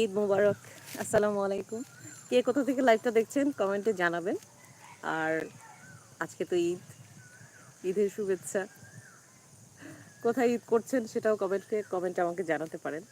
ঈদ মোবারক, আসসালামু আলাইকুম। কে কোথা থেকে লাইভটা দেখছেন কমেন্টে জানাবেন। আর আজকে তো ঈদ, ঈদের শুভেচ্ছা। কোথায় ঈদ করছেন সেটাও কমেন্টে কমেন্টে আমাকে জানাতে পারেন।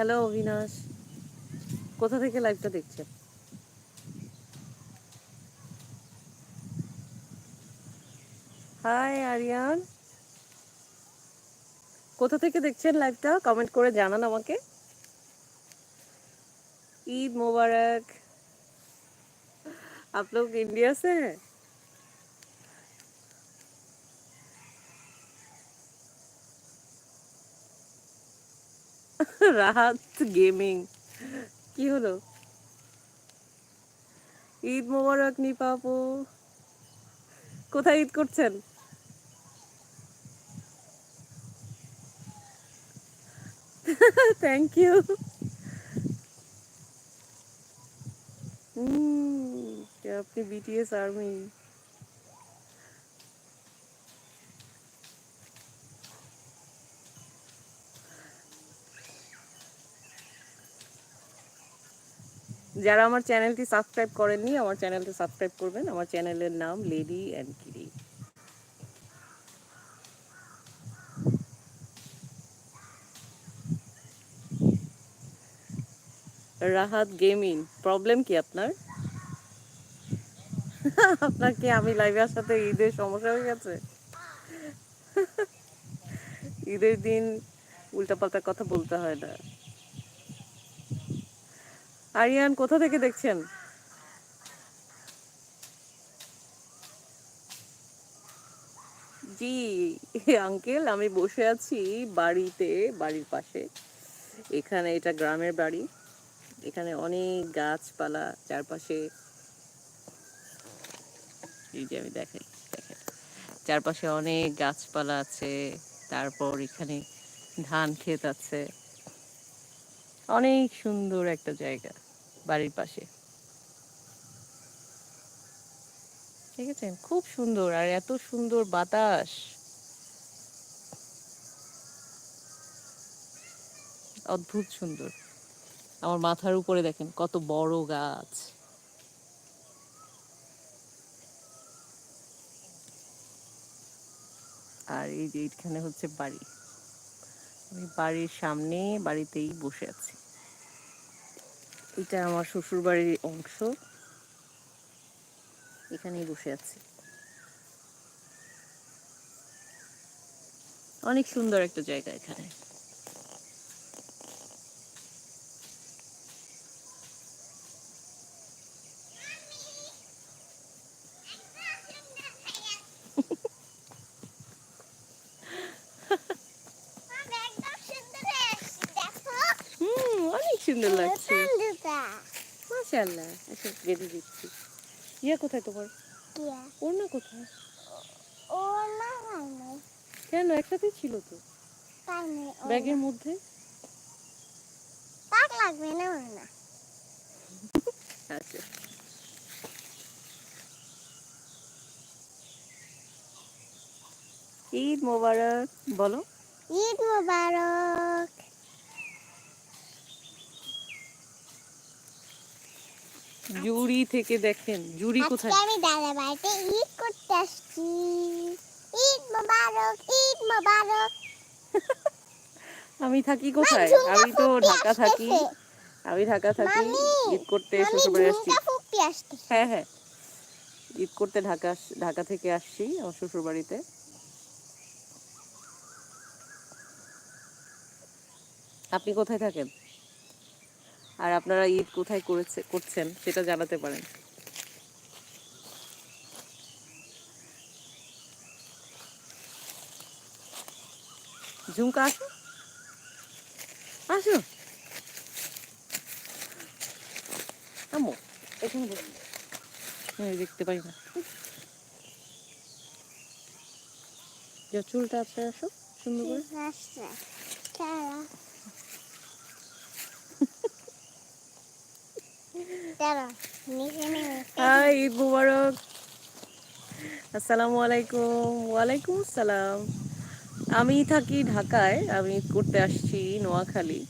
হ্যালো অবিনাশ কোথা থেকে লাইভটা দেখছেন হাই আরিয়ান কোথা থেকে দেখছেন লাইভটা কমেন্ট করে জানান আমাকে ईद मुबारक आप लोग इंडिया से हैं রাহাত গেমিং। কি হলো? ঈদ মোবারক নিপা আপু কোথায় ঈদ করছেন? থ্যাংক ইউ আপনি বিটিএস আর্মি যারা আমার চ্যানেলটি সাবস্ক্রাইব করেননি, আমার চ্যানেলটি সাবস্ক্রাইব করবেন। আমার চ্যানেলের নাম lady and Kiri Rahat gaming problem কি আপনার? আপনার কি আমি লাইভে সাথে ঈদের সমস্যা হয়ে গেছে? ঈদের দিন উল্টাপাল্টা কথা বলতে হয় না। আরিয়ান, কোথা থেকে দেখছেন? জি, আঙ্কেল, আমি বসে আছি বাড়িতে, বাড়ির পাশে। এখানে এটা গ্রামের বাড়ি। এখানে অনেক গাছপালা চারপাশে। এই যে আমি দেখাই দেখেন। চারপাশে অনেক গাছপালা আছে, তারপর এখানে ধান ক্ষেত আছে। অনেক সুন্দর একটা জায়গা। বাড়ির পাশে। ঠিক আছে? খুব সুন্দর আর এত সুন্দর বাতাস। অদ্ভুত সুন্দর। আমার মাথার উপরে দেখেন কত বড় গাছ। আর এই যে এইখানে হচ্ছে বাড়ি। আমি বাড়ির সামনে বাড়িতেই বসে আছি। এটা আমার শ্বশুর বাড়ির অংশ। এখানেই বসে আছি। অনেক সুন্দর একটা জায়গা এখানে। হুম অনেক সুন্দর লাগছে। মাশাআল্লাহ বেঁধে দিচ্ছি। ইয়া কোথায় তোমার? ওর না কোথায়? কেন একসাথেই ছিল তো? ব্যাগের মধ্যে? আচ্ছা। ঈদ মোবারক বলো। ঈদ মোবারক। জুড়ি থেকে দেখেন জুড়ি কোথায়? আমি দাদা বাড়িতে ঈদ করতে আসছি। ঈদ মোবারক ঈদ মোবারক। আমি থাকি কোথায়? আমি তো ঢাকা থাকি। আমি ঢাকা থাকি ঈদ করতে শ্বশুরবাড়ি আসছি। হ্যাঁ হ্যাঁ। ঈদ করতে ঢাকা ঢাকা থেকে আসছি আমার শ্বশুরবাড়িতে। আপনি কোথায় থাকেন? আর আপনারা ঈদ কোথায় করেছে, করছেন সেটা জানাতে পারেন। ঝুমকা, আসো। আসো। আমো এখানে দেখতে পাই না। চুলটা আপনার আসো, সুন্দর করে। ঈদ মুবারক। আসসালামু আলাইকুম। ওয়ালাইকুম আসসালাম। আমি থাকি ঢাকায়, আমি করতে আসছি নোয়াখালী।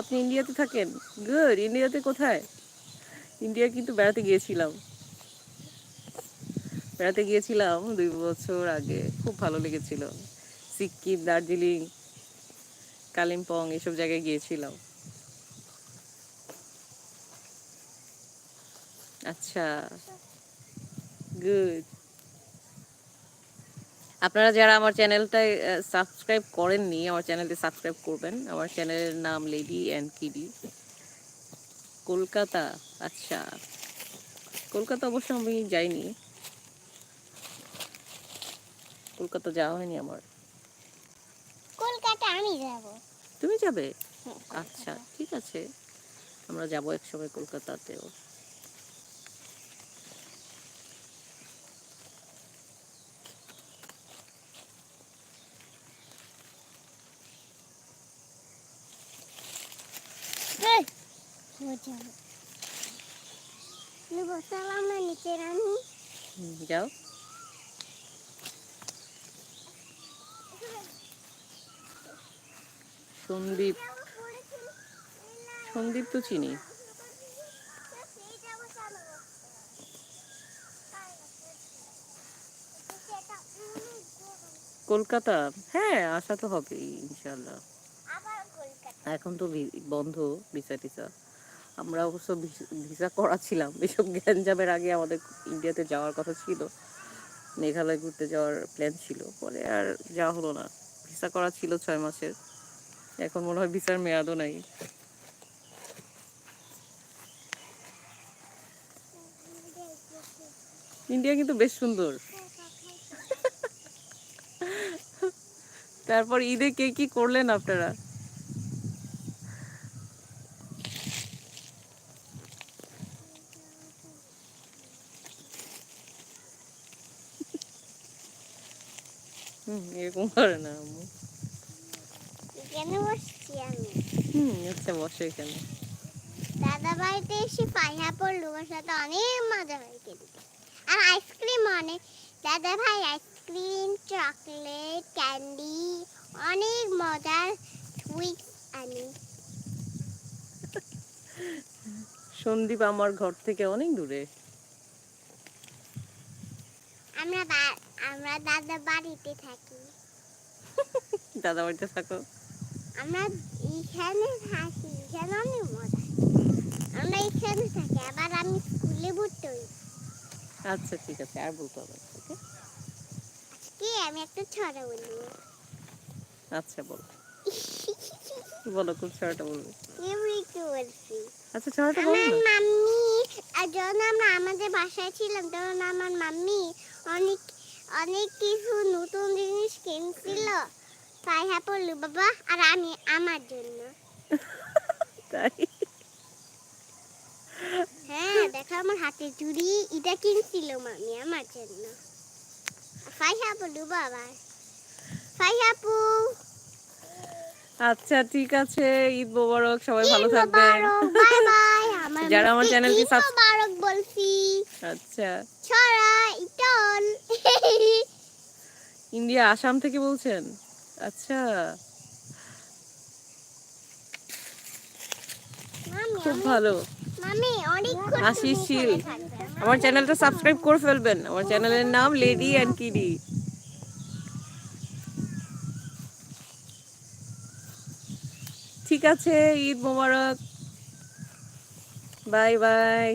আপনি ইন্ডিয়াতে থাকেন? গুড, ইন্ডিয়াতে কোথায়? ইন্ডিয়া কিন্তু বেড়াতে গিয়েছিলাম। বেড়াতে গিয়েছিলাম দুই বছর আগে, খুব ভালো লেগেছিল। সিকিম, দার্জিলিং, কালিম্পং, এসব জায়গায় গিয়েছিলাম। আচ্ছা। গুড আপনারা যারা আমার চ্যানেলটায় সাবস্ক্রাইব করেননি আমার চ্যানেলটি সাবস্ক্রাইব করবেন। আমার চ্যানেলের নাম লেডি অ্যান্ড কিডি কলকাতা আচ্ছা। কলকাতা অবশ্য আমি যাইনি। কলকাতা যাওয়া হয়নি আমার। কলকাতা আমি যাব। তুমি যাবে? হ্যাঁ, আচ্ছা ঠিক আছে। আমরা যাব এক সময় কলকাতাতেও এই ও যাব নেব সালাম না নিচে রানি হুম, যাও। সন্দীপ। সন্দীপ তো চিনি। কলকাতা। হ্যাঁ আসা তো হবেই ইনশাল্লাহ এখন তো বন্ধ ভিসা টিসা। আমরা অবশ্য ভিস- করাছিলাম এসব গ্যাঞ্জামের আগে আমাদের ইন্ডিয়াতে যাওয়ার কথা ছিল। মেঘালয় ঘুরতে যাওয়ার প্ল্যান ছিল। পরে আর যাওয়া হলো না। ভিসা করা ছিল ছয় মাসের। এখন মনে হয় ভিসার মেয়াদও নাই। ইন্ডিয়া কিন্তু বেশ সুন্দর। তারপর ঈদে কে কি করলেন আপনারা? হুম এরকম করে না আম্মু। এখানে বসছি আমি। হুম আচ্ছা বসে এখানে। দাদা বাড়িতে এসে পাইয়া পড়ল ওর সাথে অনেক মজা হয় কিন্তু আর আইসক্রিম অনেক। দাদা ভাই আইসক্রিম চকলেট ক্যান্ডি অনেক মজার সুইটস আনি। সন্দীপ আমার ঘর থেকে অনেক দূরে। আমরা আমরা দাদা বাড়িতে থাকি। দাদা বাড়িতে থাকো। আমরা এখানে থাকি এখানে অনেক মজা। আমরা এখানে থাকি আবার আমি স্কুলে ভর্তি হই। আচ্ছা ঠিক আছে আর বলতে হবে না, ওকে? কি আমি একটা ছড়া বলি আচ্ছা বলো। বলো খুব ছড়াটা বলবে? আমি একটু বলছি আচ্ছা ছড়াটা বলো আমার মাম্মি যখন আমরা আমাদের বাসায় ছিলাম তখন আমার মাম্মি অনেক অনেক কিছু নতুন জিনিস কিনছিল। পাইহা পড়ল বাবা আর আমি আমার জন্য। তাই? হ্যাঁ দেখো আমার হাতে চুড়ি এটা কিনছিল মামি আমার জন্য। ফাইহা পড়ল বাবা। ফাইহাপু আচ্ছা ঠিক আছে ঈদ মোবারক সবাই ভালো থাকবেন। বাই বাই আমার যারা আমার চ্যানেলকে ঈদ বলছি। আচ্ছা। ছড়া ইটল। ইন্ডিয়া আসাম থেকে বলছেন? আচ্ছা। খুব ভালো। আশিস শীল। আমার চ্যানেলটা সাবস্ক্রাইব করে ফেলবেন। আমার চ্যানেলের নাম লেডি অ্যান্ড কিডি ঠিক আছে ঈদ মোবারক। Bye bye.